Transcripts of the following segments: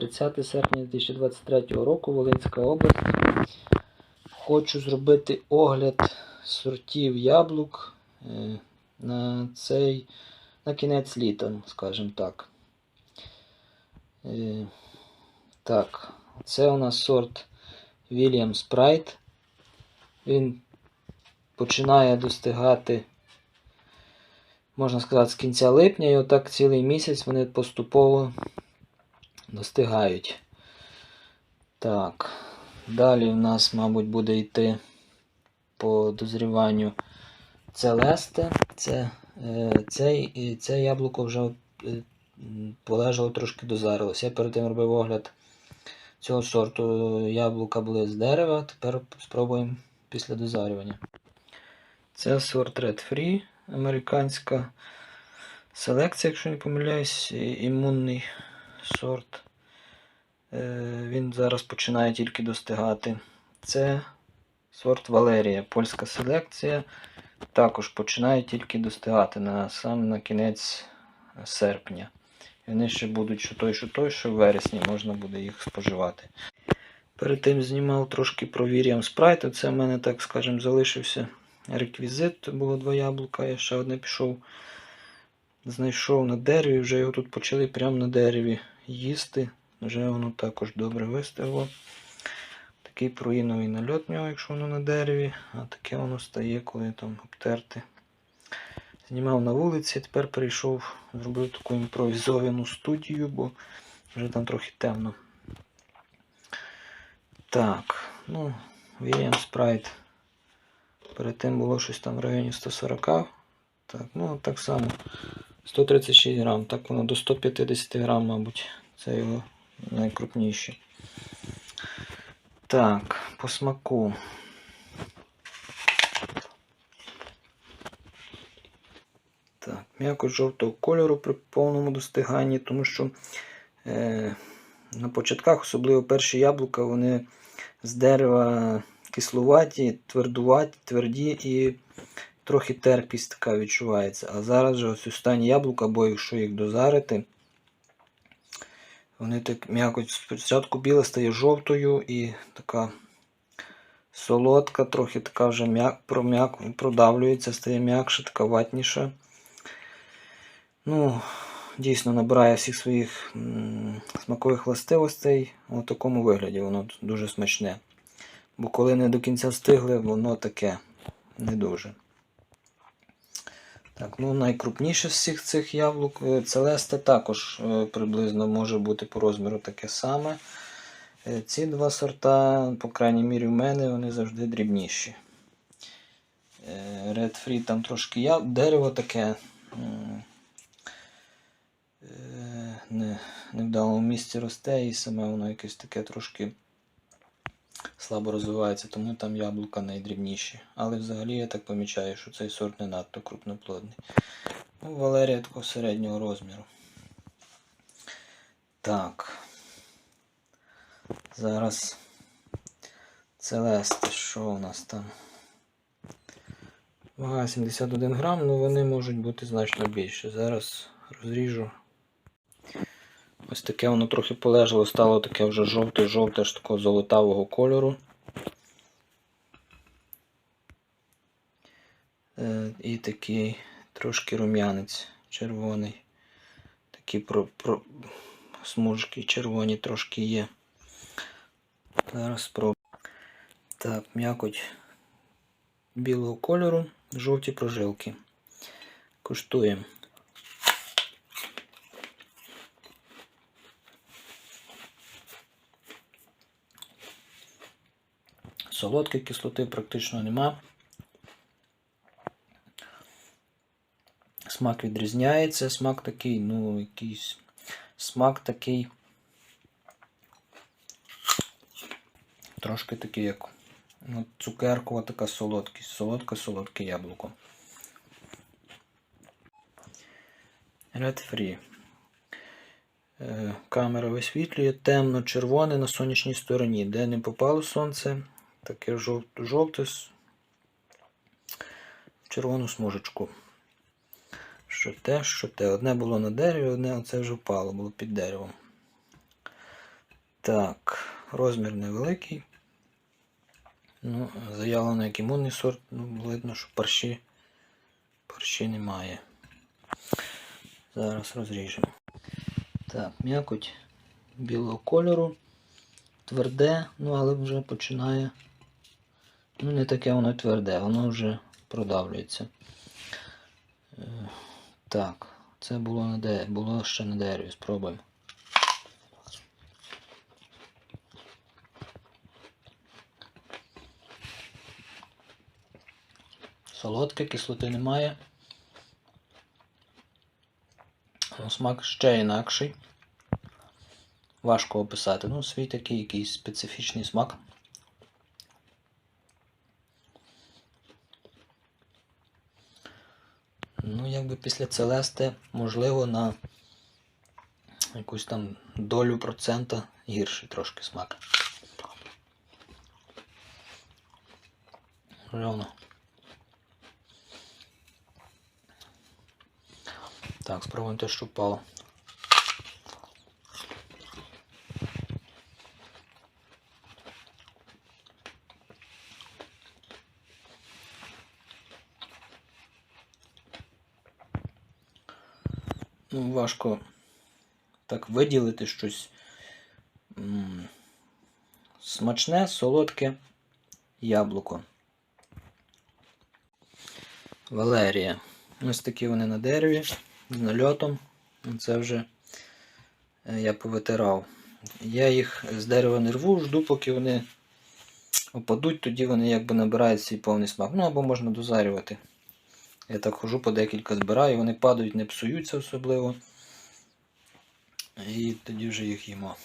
30 серпня 2023 року, Волинська область. Хочу зробити огляд сортів яблук е, на цей на кінець літа, скажімо так. Е, Так, це у нас сорт William Sprite. Він починає достигати, можна сказати, з кінця липня, і отак цілий місяць вони поступово достигають. Так, далі в нас, мабуть, буде йти по дозріванню Целесте. Це, е, цей, і це яблуко вже е, полежало трошки дозарилось. Я перед тим робив огляд цього сорту яблука були з дерева. Тепер спробуємо після дозарювання. Це сорт Red Free, американська селекція, якщо не помиляюсь, імунний сорт. Е, Він зараз починає тільки достигати. Це сорт Валерія, польська селекція. Також починає тільки достигати на сам на кінець серпня. Вони ще будуть що той, що той, що в вересні можна буде їх споживати. Перед тим знімав трошки про Віріам Спрайт. Це в мене, так скажемо, залишився реквізит. Було два яблука, я ще одне пішов, знайшов на дереві, вже його тут почали прямо на дереві їсти. Вже воно також добре вистигло. Такий проїновий нальот в нього, якщо воно на дереві, а таке воно стає, коли там обтерти. Знімав на вулиці, тепер перейшов, зробив таку імпровізовану студію, бо вже там трохи темно. Так, ну, William Sprite. Перед тим було щось там в районі 140. Так, ну так само. 136 грам, так воно до 150 грам, мабуть. Це його найкрупніше. Так, по смаку. Так, м'яко жовтого кольору при повному достиганні, тому що е, на початках, особливо перші яблука, вони з дерева кислуваті, твердуваті, тверді і трохи терпість така відчувається. А зараз же ось останні яблука, бо якщо їх дозарити, вони так м'яко спочатку біла стає жовтою і така солодка, трохи така вже м'як, пром'як, продавлюється, стає м'якша, така ватніша. Ну, дійсно набирає всіх своїх смакових властивостей у такому вигляді. Воно дуже смачне. Бо коли не до кінця стигли, воно таке не дуже. Так, ну найкрупніше з всіх цих яблук е, Целесте також е, приблизно може бути по розміру таке саме. Е, Ці два сорта, по крайній мірі, в мене вони завжди дрібніші. Red Free там трошки я... дерево таке не, не в даному місці росте, і саме воно якесь таке трошки слабо розвивається, тому там яблука найдрібніші. Але взагалі я так помічаю, що цей сорт не надто крупноплодний. Ну, Валерія такого середнього розміру. Так. Зараз Целесте, що у нас там? Вага 71 грам, ну вони можуть бути значно більше. Зараз розріжу. Ось таке воно трохи полежало, стало таке вже жовте-жовте, аж такого золотавого кольору. Е, і такий трошки рум'янець червоний. Такі про, про, смужки червоні трошки є. Зараз спробую. Так, м'якоть білого кольору, жовті прожилки. Куштуємо. Солодкої кислоти практично нема. Смак відрізняється, смак такий, ну, якийсь смак такий. Трошки такий, як ну, цукеркова така солодкість, солодке-солодке яблуко. Red Free. Е, Камера висвітлює темно-червоне на сонячній стороні, де не попало сонце, таке жовте, в червону смужечку. Що те, що те. Одне було на дереві, одне оце вже впало, було під деревом. Так, розмір невеликий. Ну, заявлено як імунний сорт, ну, видно, що парші, парші немає. Зараз розріжемо. Так, м'якоть білого кольору. Тверде, ну але вже починає. Ну, не таке воно тверде, воно вже продавлюється. Е, Так, це було на де... було ще на дереві, спробуємо. Солодке, кислоти немає. Ну, Смак ще інакший. Важко описати. Ну, свій такий якийсь специфічний смак. Ну, якби після Целести, можливо, на якусь там долю процента гірший трошки смак. Рівно. Так, спробуємо те, що впало. Ну, важко так виділити щось смачне, солодке яблуко. Валерія. Ось такі вони на дереві з нальотом. Це вже е, я повитирав. Я їх з дерева не рву, жду, поки вони опадуть, тоді вони якби набирають свій повний смак. Ну або можна дозарювати. Я так хожу по декілька збираю, вони падають, не псуються особливо. І тоді вже їх їмо.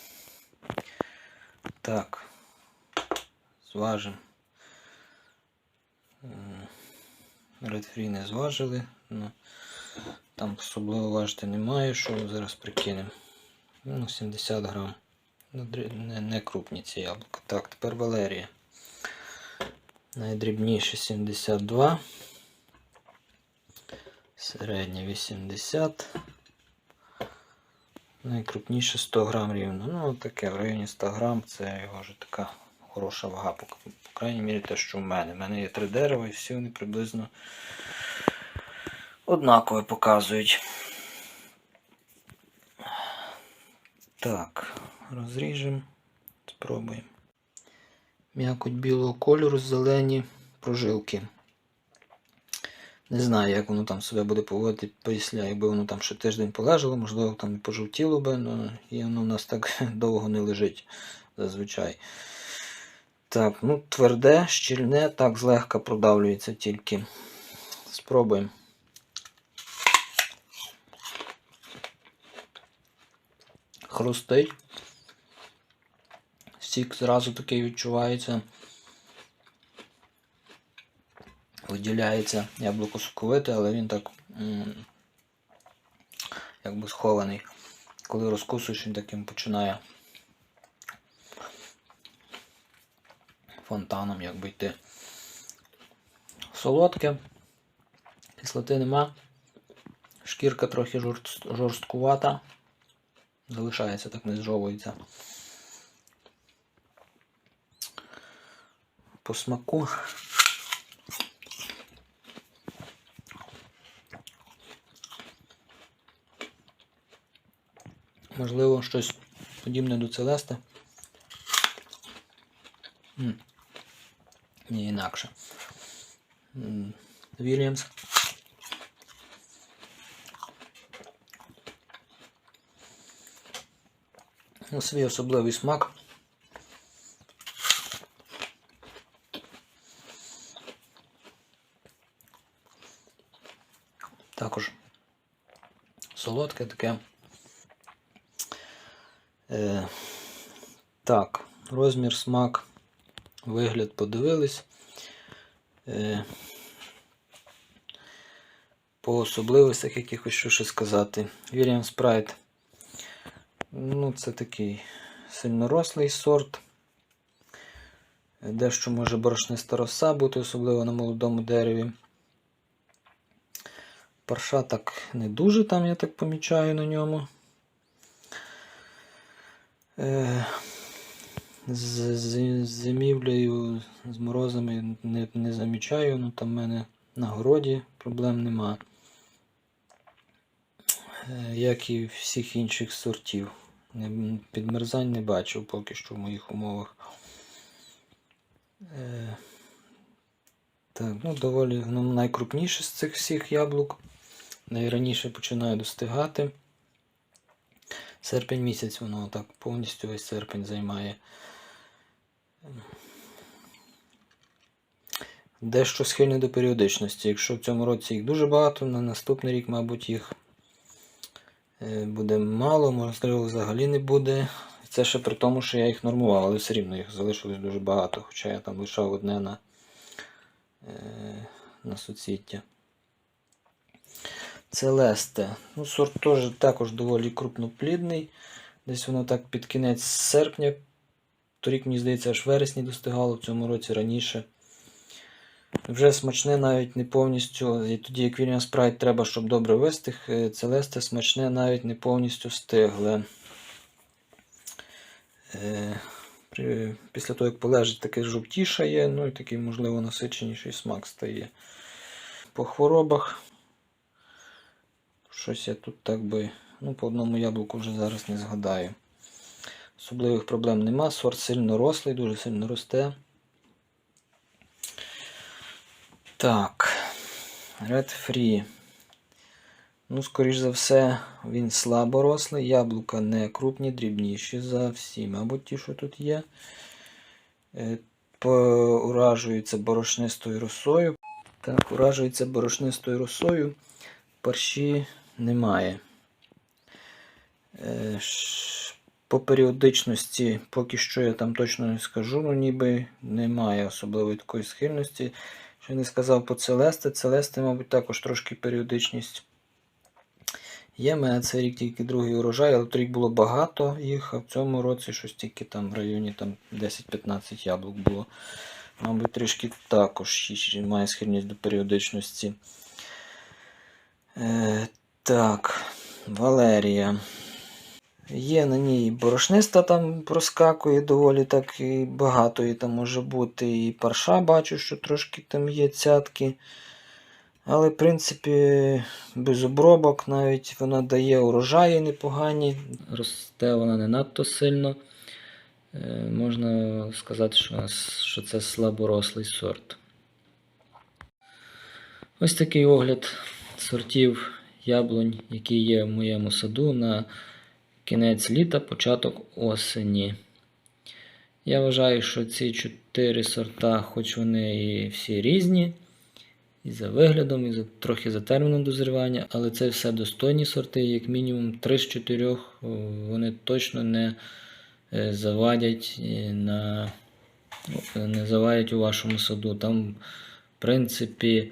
Так. Зважимо. Редфрі не зважили. Ну, там особливо важити немає, що зараз прикинемо. Ну, 70 грам. Ну, Не, не крупні ці яблука. Так, тепер Валерія. Найдрібніше 72. Середнє 80. Найкрупніше 100 грам рівно. Ну, таке в районі 100 грам це його вже така хороша вага. По, по крайній мірі те, що в мене. У мене є три дерева і всі вони приблизно однаково показують. Так, розріжемо, спробуємо. М'якоть білого кольору, зелені прожилки. Не знаю, як воно там себе буде поводити після, якби воно там ще тиждень полежало, можливо, там і пожовтіло би, але і воно у нас так довго не лежить зазвичай. Так, ну тверде, щільне, так злегка продавлюється тільки. Спробуємо. Хрустить. Сік зразу такий відчувається. Виділяється яблуко соковите, але він так якби схований. Коли розкусуєш, він таким починає фонтаном якби йти. Солодке, кислоти нема. Шкірка трохи жорсткувата. Залишається, так не зжовується. По смаку. Можливо, щось подібне до Целести. М. Ні, інакше. Вільямс. Свій особливий смак. Також солодке таке. Е, так, розмір, смак, вигляд подивились. Е, по особливостях якихось що ще сказати. William Sprite. Ну, це такий сильнорослий сорт. Дещо може борошниста роса бути, особливо на молодому дереві. Парша так не дуже там, я так помічаю на ньому. Е, з, з, зимівлею, з морозами не, не замічаю, ну там в мене на городі проблем нема. Е, Як і всіх інших сортів. Підмерзань не бачив поки що в моїх умовах. Е, Так, ну доволі ну, найкрупніше з цих всіх яблук. Найраніше починає достигати. Серпень місяць воно так повністю весь серпень займає. Дещо схильне до періодичності. Якщо в цьому році їх дуже багато, на наступний рік, мабуть, їх е, буде мало, можливо, взагалі не буде. Це ще при тому, що я їх нормував, але все рівно їх залишилось дуже багато, хоча я там лишав одне на, е, на суцвіття. Целесте. Ну, сорт теж також доволі крупноплідний. Десь воно так під кінець серпня. Торік, мені здається, аж вересні достигало, в цьому році раніше. Вже смачне навіть не повністю. І тоді, як William Sprite треба, щоб добре вистиг, е, Целесте смачне навіть не повністю стигле. Е, після того, як полежить, таке жовтішає, ну і такий, можливо, насиченіший смак стає. По хворобах. Щось я тут так би. Ну, по одному яблуку вже зараз не згадаю. Особливих проблем нема. Сорт сильно рослий, дуже сильно росте. Так. Red Free. Ну, скоріш за все, він слабо рослий. Яблука не крупні, дрібніші за всі, мабуть, ті, що тут є. Е, Уражується борошнистою росою. Так, уражується борошнистою росою. Парші немає. Е, По періодичності, поки що я там точно не скажу, ну ніби немає особливої такої схильності. Що не сказав по Целесте. Целесте, мабуть, також трошки періодичність. Є в мене цей рік тільки другий урожай, але торік було багато їх, а в цьому році щось тільки там в районі 10-15 яблук було. Мабуть, трішки також має схильність до періодичності. Так, Валерія. Є на ній борошниста там проскакує доволі так і багато її там може бути. І парша бачу, що трошки там є цятки. Але, в принципі, без обробок навіть вона дає урожаї непогані. Росте вона не надто сильно. Е, Можна сказати, що це слаборослий сорт. Ось такий огляд сортів яблунь, які є в моєму саду на кінець літа, початок осені. Я вважаю, що ці чотири сорта, хоч вони і всі різні, і за виглядом, і за, трохи за терміном дозрівання, але це все достойні сорти, як мінімум 3 з 4 вони точно не е, завадять е, на не завадять у вашому саду. Там, в принципі,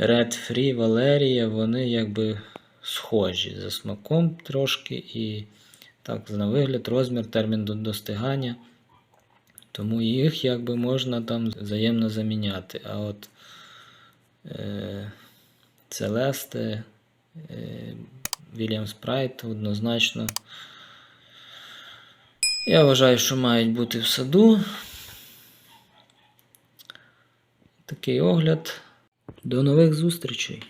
Red Free, Валерія, вони якби схожі за смаком трошки і так, на вигляд, розмір, термін достигання. Тому їх якби можна там взаємно заміняти. А от е, Целесте, е, Спрайт однозначно. Я вважаю, що мають бути в саду. Такий огляд. До нових зустрічей!